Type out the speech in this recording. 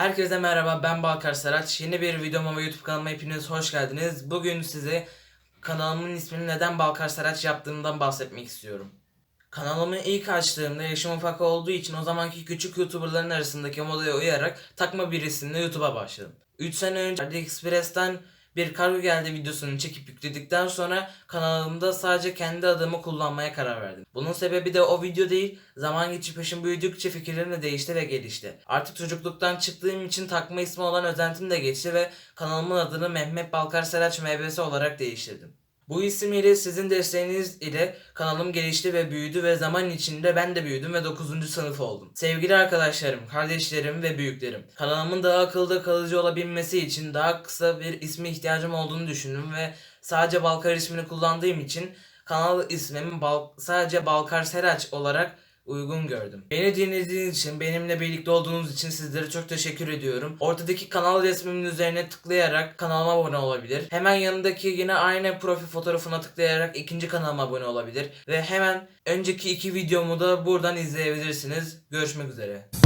Herkese merhaba ben Balkar Saraç. Yeni bir videoma ve YouTube kanalıma hepiniz hoş geldiniz. Bugün size kanalımın ismini neden Balkar Saraç yaptığımdan bahsetmek istiyorum. Kanalımı ilk açtığımda yaşım ufak olduğu için o zamanki küçük YouTuber'ların arasındaki modaya uyarak takma bir isimle YouTube'a başladım. 3 sene önce AliExpress'ten bir kargo geldi videosunu çekip yükledikten sonra kanalımda sadece kendi adımı kullanmaya karar verdim. Bunun sebebi de o video değil, zaman geçip yaşım büyüdükçe fikirlerim de değişti ve gelişti. Artık çocukluktan çıktığım için takma ismi olan özentim de geçti ve kanalımın adını Mehmet Balkar Seraç MBS olarak değiştirdim. Bu isim ile sizin desteğiniz ile kanalım gelişti ve büyüdü ve zaman içinde ben de büyüdüm ve 9. sınıf oldum. Sevgili arkadaşlarım, kardeşlerim ve büyüklerim, kanalımın daha akılda kalıcı olabilmesi için daha kısa bir isme ihtiyacım olduğunu düşündüm ve sadece Balkar ismini kullandığım için kanal ismimi Bal sadece Balkar Seraç olarak uygun gördüm. Beni dinlediğiniz için, benimle birlikte olduğunuz için sizlere çok teşekkür ediyorum. Ortadaki kanal resmimin üzerine tıklayarak kanalıma abone olabilir. Hemen yanındaki yine aynı profil fotoğrafına tıklayarak ikinci kanalıma abone olabilir. Ve hemen önceki iki videomu da buradan izleyebilirsiniz. Görüşmek üzere.